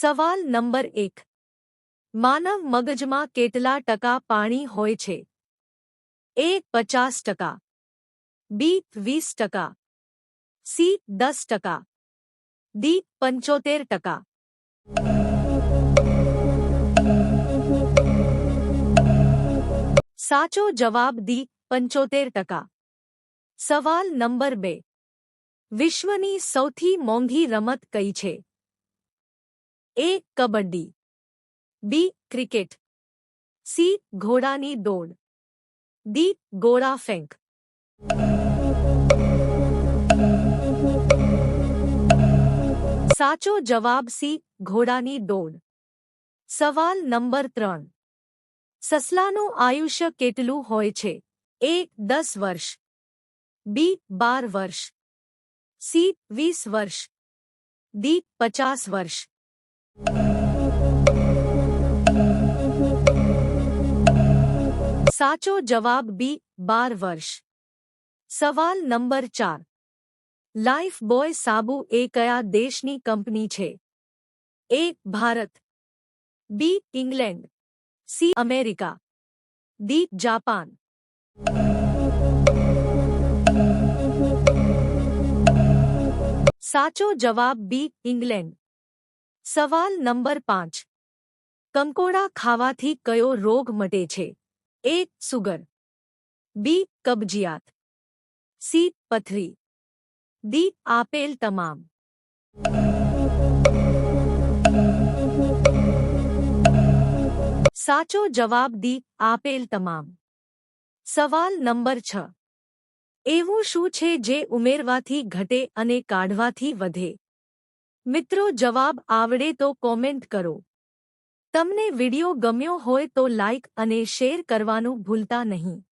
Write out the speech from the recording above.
સવાલ નંબર એક માનવ મગજમાં કેટલા ટકા પાણી હોય છે એ પચાસ ટકા બી વીસ ટકા સી દસ ટકા ડી પંચોતેર ટકા સાચો જવાબ દી પંચોતેર ટકા સવાલ નંબર બે વિશ્વની સૌથી મોંઘી રમત કઈ છે A kabaddi B cricket C ઘોડાની દોડ ડી ગોળા ફેંક સાચો જવાબ સી ઘોડાની દોડ સવાલ નંબર ત્રણ સસલાનું આયુષ્ય કેટલું હોય છે એ દસ વર્ષ બી બાર વર્ષ સી વીસ વર્ષ ડી પચાસ વર્ષ સાચો જવાબ બી બાર વર્ષ સવાલ નંબર ચાર લાઇફ બોય સાબુ એ કયા દેશની કંપની છે A Bharat B England C America D Japan સાચો જવાબ બી ઇંગ્લેન્ડ સવાલ નંબર પાંચ કંકોડા ખાવાથી કયો રોગ મટે છે એ સુગર બી કબજિયાત સી પથરી ડી આપેલ તમામ સાચો જવાબ દી આપેલ તમામ સવાલ નંબર છ એવું શું છે જે ઉમેરવાથી ઘટે અને કાઢવાથી વધે મિત્રો જવાબ આવડે તો કોમેન્ટ કરો. તમને વિડિયો ગમ્યો હોય તો લાઇક અને શેર કરવાનું ભૂલતા નહીં.